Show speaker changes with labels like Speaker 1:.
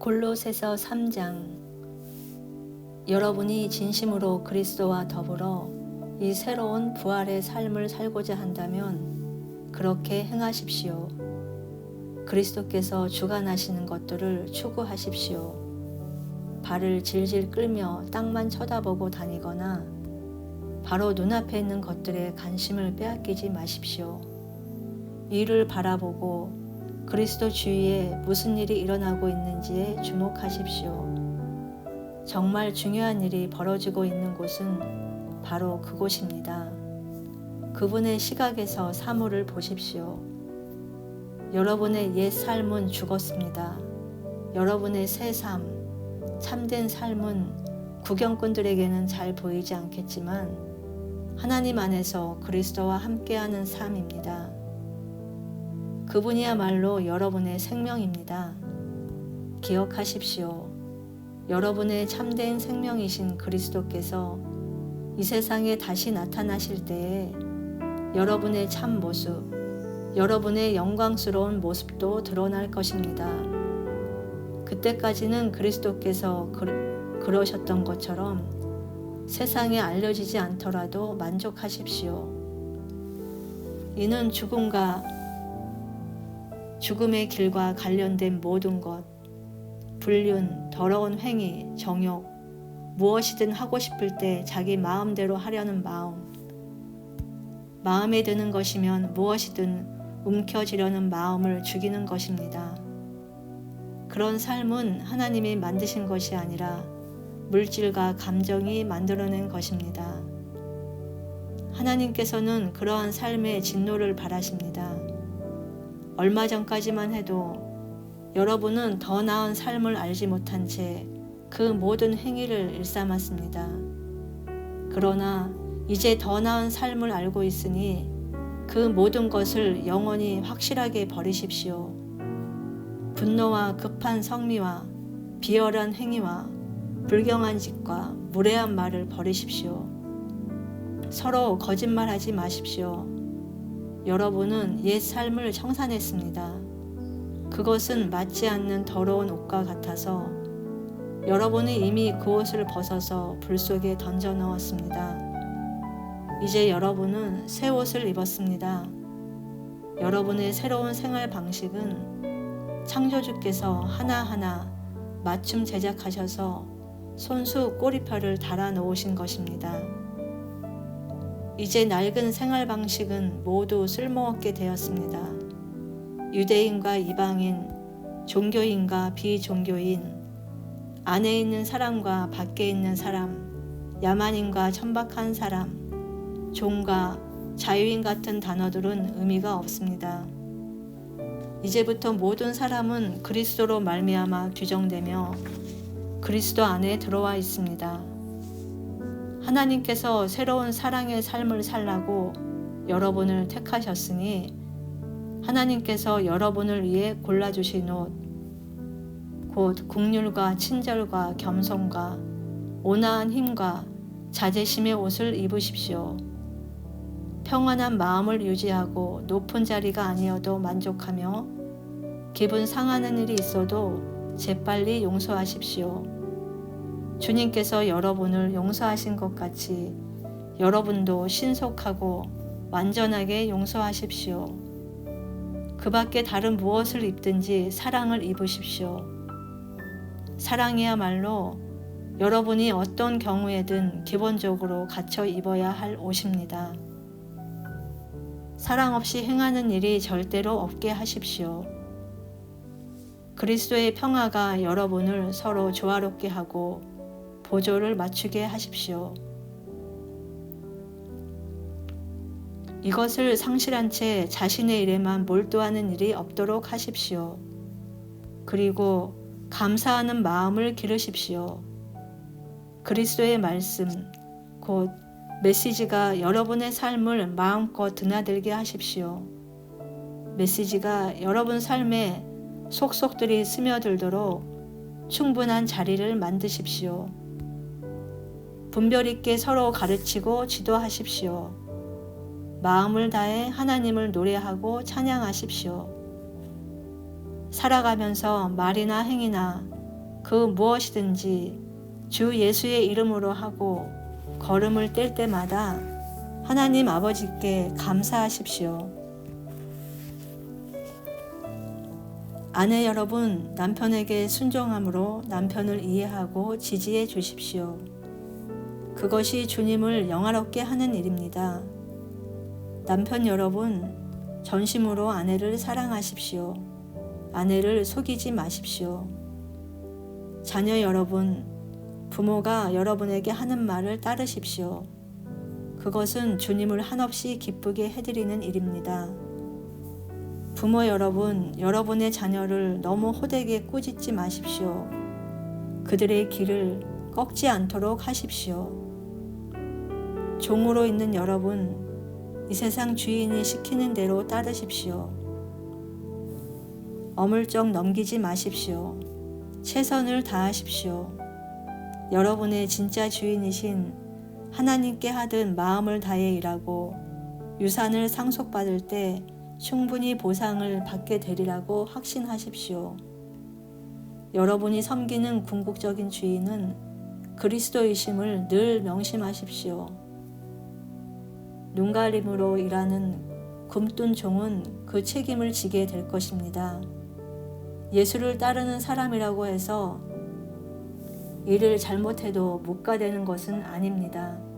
Speaker 1: 골로새서 3장 여러분이 진심으로 그리스도와 더불어 이 새로운 부활의 삶을 살고자 한다면 그렇게 행하십시오. 그리스도께서 주관하시는 것들을 추구하십시오. 발을 질질 끌며 땅만 쳐다보고 다니거나 바로 눈앞에 있는 것들에 관심을 빼앗기지 마십시오. 이를 바라보고 그리스도 주위에 무슨 일이 일어나고 있는지에 주목하십시오. 정말 중요한 일이 벌어지고 있는 곳은 바로 그곳입니다. 그분의 시각에서 사물을 보십시오. 여러분의 옛 삶은 죽었습니다. 여러분의 새 삶, 참된 삶은 구경꾼들에게는 잘 보이지 않겠지만 하나님 안에서 그리스도와 함께하는 삶입니다. 그분이야말로 여러분의 생명입니다. 기억하십시오. 여러분의 참된 생명이신 그리스도께서 이 세상에 다시 나타나실 때에 여러분의 참 모습, 여러분의 영광스러운 모습도 드러날 것입니다. 그때까지는 그리스도께서 그, 그러셨던 것처럼 세상에 알려지지 않더라도 만족하십시오. 이는 죽음과 죽음의 길과 관련된 모든 것, 불륜, 더러운 행위, 정욕, 무엇이든 하고 싶을 때 자기 마음대로 하려는 마음, 마음에 드는 것이면 무엇이든 움켜쥐려는 마음을 죽이는 것입니다. 그런 삶은 하나님이 만드신 것이 아니라 물질과 감정이 만들어낸 것입니다. 하나님께서는 그러한 삶의 진노를 바라십니다. 얼마 전까지만 해도 여러분은 더 나은 삶을 알지 못한 채 그 모든 행위를 일삼았습니다. 그러나 이제 더 나은 삶을 알고 있으니 그 모든 것을 영원히 확실하게 버리십시오. 분노와 급한 성미와 비열한 행위와 불경한 짓과 무례한 말을 버리십시오. 서로 거짓말하지 마십시오. 여러분은 옛 삶을 청산했습니다. 그것은 맞지 않는 더러운 옷과 같아서 여러분이 이미 그 옷을 벗어서 불 속에 던져 넣었습니다. 이제 여러분은 새 옷을 입었습니다. 여러분의 새로운 생활 방식은 창조주께서 하나하나 맞춤 제작하셔서 손수 꼬리표를 달아 놓으신 것입니다. 이제 낡은 생활 방식은 모두 쓸모없게 되었습니다. 유대인과 이방인, 종교인과 비종교인, 안에 있는 사람과 밖에 있는 사람, 야만인과 천박한 사람, 종과 자유인 같은 단어들은 의미가 없습니다. 이제부터 모든 사람은 그리스도로 말미암아 규정되며 그리스도 안에 들어와 있습니다. 하나님께서 새로운 사랑의 삶을 살라고 여러분을 택하셨으니 하나님께서 여러분을 위해 골라주신 옷, 곧 국률과 친절과 겸손과 온화한 힘과 자제심의 옷을 입으십시오. 평안한 마음을 유지하고 높은 자리가 아니어도 만족하며 기분 상하는 일이 있어도 재빨리 용서하십시오. 주님께서 여러분을 용서하신 것 같이 여러분도 신속하고 완전하게 용서하십시오. 그 밖에 다른 무엇을 입든지 사랑을 입으십시오. 사랑이야말로 여러분이 어떤 경우에든 기본적으로 갖춰 입어야 할 옷입니다. 사랑 없이 행하는 일이 절대로 없게 하십시오. 그리스도의 평화가 여러분을 서로 조화롭게 하고 보조를 맞추게 하십시오. 이것을 상실한 채 자신의 일에만 몰두하는 일이 없도록 하십시오. 그리고 감사하는 마음을 기르십시오. 그리스도의 말씀, 곧 메시지가 여러분의 삶을 마음껏 드나들게 하십시오. 메시지가 여러분 삶에 속속들이 스며들도록 충분한 자리를 만드십시오. 분별 있게 서로 가르치고 지도하십시오. 마음을 다해 하나님을 노래하고 찬양하십시오. 살아가면서 말이나 행위나 그 무엇이든지 주 예수의 이름으로 하고 걸음을 뗄 때마다 하나님 아버지께 감사하십시오. 아내 여러분, 남편에게 순종함으로 남편을 이해하고 지지해 주십시오. 그것이 주님을 영화롭게 하는 일입니다. 남편 여러분, 전심으로 아내를 사랑하십시오. 아내를 속이지 마십시오. 자녀 여러분, 부모가 여러분에게 하는 말을 따르십시오. 그것은 주님을 한없이 기쁘게 해드리는 일입니다. 부모 여러분, 여러분의 자녀를 너무 호되게 꾸짖지 마십시오. 그들의 길을 꺾지 않도록 하십시오. 종으로 있는 여러분, 이 세상 주인이 시키는 대로 따르십시오. 어물쩍 넘기지 마십시오. 최선을 다하십시오. 여러분의 진짜 주인이신 하나님께 하듯 마음을 다해 일하고 유산을 상속받을 때 충분히 보상을 받게 되리라고 확신하십시오. 여러분이 섬기는 궁극적인 주인은 그리스도이심을 늘 명심하십시오. 눈가림으로 일하는 굶뜬 종은 그 책임을 지게 될 것입니다. 예수를 따르는 사람이라고 해서 일을 잘못해도 묵과되는 것은 아닙니다.